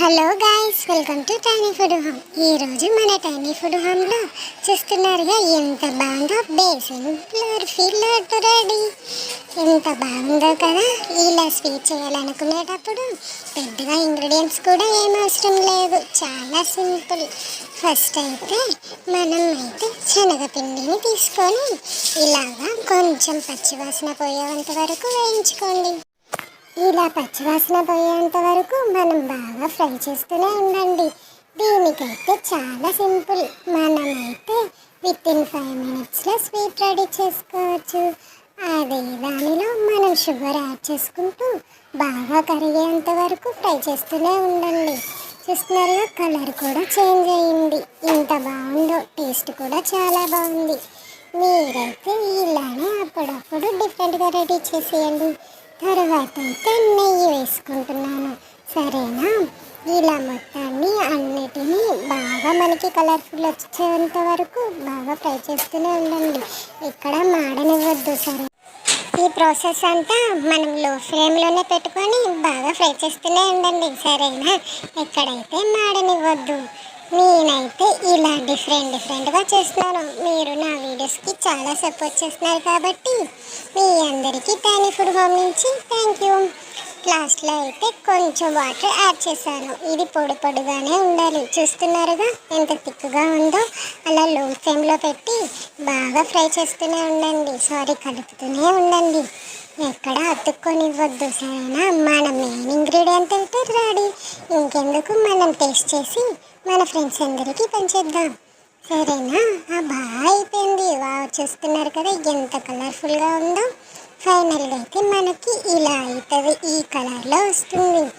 Hello guys welcome to tiny food home. ఈరోజు మన tiny food హోమ్లో చూస్తున్నారుగా ఎంత బాగుందో బేసిన్ ఫ్లోర్ ఫిల్లర్ రెడీ ఎంత బాగుందో కదా ఇలా స్వీట్ చేయాలనుకునేటప్పుడు పెద్దగా ఇంగ్రీడియంట్స్ కూడా ఏం అవసరం లేదు. చాలా సింపుల్. ఫస్ట్ అయితే మనం అయితే శనగపిండిని తీసుకొని ఇలాగా కొంచెం పచ్చివాసన పోయేంత వరకు వేయించుకోండి. ఇలా పచ్చివాసన పోయేంత వరకు మనం బాగా ఫ్రై చేస్తూనే ఉండండి. దీనికైతే చాలా సింపుల్. మనమైతే విత్ ఇన్ ఫైవ్ మినిట్స్లో స్వీట్ రెడీ చేసుకోవచ్చు. అదే దానిలో మనం షుగర్ యాడ్ చేసుకుంటూ బాగా కరిగేంత వరకు ఫ్రై చేస్తూనే ఉండండి. చూస్తున్నారుగా కలర్ కూడా చేంజ్ అయ్యింది ఇంత బాగుందో టేస్ట్ కూడా చాలా బాగుంది. మీరైతే ఇలానే అప్పుడప్పుడు డిఫరెంట్గా రెడీ చేసేయండి. తర్వాత అయితే నెయ్యి వేసుకుంటున్నాను. సరేనా? ఇలా మొత్తాన్ని అన్నిటినీ బాగా మనకి కలర్ఫుల్ వచ్చేంత వరకు బాగా ఫ్రై చేస్తూనే ఉండండి. ఇక్కడ మాడనివ్వద్దు సరే? ఈ ప్రాసెస్ అంతా మనం లో ఫ్లేమ్లోనే పెట్టుకొని బాగా ఫ్రై చేస్తూనే ఉండండి సరేనా? ఎక్కడైతే మాడనివ్వద్దు. నేనైతే ఇలా డిఫరెంట్ డిఫరెంట్గా చేస్తున్నాను. మీరు నా వీడియోస్కి చాలా సపోర్ట్ చేస్తున్నారు కాబట్టి మీ అందరికీ టైనీ ఫుడ్ హోమ్ నుంచి థ్యాంక్ యూ లాస్ట్లో అయితే కొంచెం వాటర్ యాడ్ చేశాను. ఇది పొడి పొడిగానే ఉండాలి. చూస్తున్నారుగా ఎంత థిక్గా ఉందో. అలా లో ఫ్లేమ్లో పెట్టి బాగా ఫ్రై చేస్తూనే ఉండండి. సారీ కలుపుతూనే ఉండండి. ఎక్కడ అతుక్కొనివ్వద్దు సరేనా? మన మెయిన్ ఇంగ్రీడియంట్ అయితే రెడీ? ఇంకెందుకు మనం టేస్ట్ చేసి మన ఫ్రెండ్స్ అందరికీ పంచేద్దాం. సరేనా? ఆ బాగా అయిపోయింది. వా చూస్తున్నారు కదా ఎంత కలర్ఫుల్గా ఉందో. ఫైనల్గా అయితే మనకి ఇలా అవుతుంది ఈ కలర్లో వస్తుంది.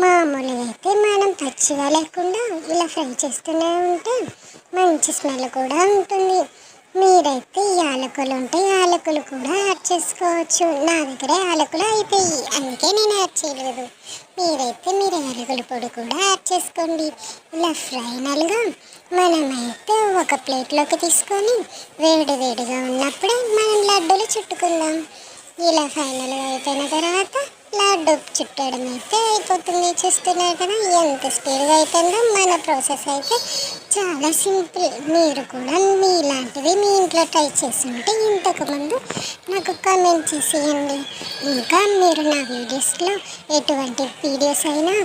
మామూలుగా అయితే మనం పచ్చిగా లేకుండా ఇలా ఫ్రై చేస్తూనే ఉంటే మంచి స్మెల్ కూడా ఉంటుంది. మీరైతే యాలకులు ఉంటే యాలకులు కూడా యాడ్ చేసుకోవచ్చు. నా దగ్గర యాలకులు అయిపోయి అందుకే నేను యాడ్ చేయలేదు. మీరైతే మీరు యాలకుల పొడి కూడా యాడ్ చేసుకోండి. ఇలా ఫైనల్గా మనమైతే ఒక ప్లేట్లోకి తీసుకొని వేడి వేడిగా ఉన్నప్పుడే మనం లడ్డూలు చుట్టుకుందాం. ఇలా ఫైనల్గా అయిపోయిన తర్వాత లడ్డు చుట్టడం అయితే అయిపోతుంది. చూస్తున్నారు కదా ఎంత స్పీడ్గా అయిపోయిందో మన ప్రాసెస్ అయితే చాలా సింపుల్. మీరు కూడా మీలాంటివి మీ ఇంట్లో ట్రై చేస్తుంటే ఇంతకుముందు నాకు కామెంట్ చేసేయండి. ఇంకా మీరు నా వీడియోస్లో ఎటువంటి వీడియోస్ అయినా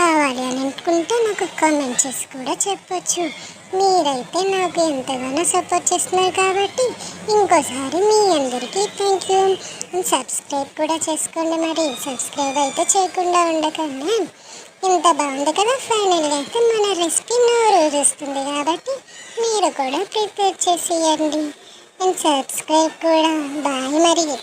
కావాలి అని అనుకుంటే నాకు కామెంట్ చేసి కూడా చెప్పచ్చు. మీరైతే నాకు ఎంతగానో సపోర్ట్ చేస్తున్నారు కాబట్టి ఇంకోసారి మీ అందరికీ థ్యాంక్ యూ. సబ్స్క్రైబ్ కూడా చేసుకోండి మరి. సబ్స్క్రైబ్ అయితే చేయకుండా ఉండకండి. ఇంత బాగుంది కదా ఫైనల్గా. అయితే మన రెసిపీ నోరు ఊరుస్తుంది కాబట్టి మీరు కూడా ప్రిపేర్ చేసేయండి. అండ్ సబ్స్క్రైబ్ కూడా. బాయ్ మరి.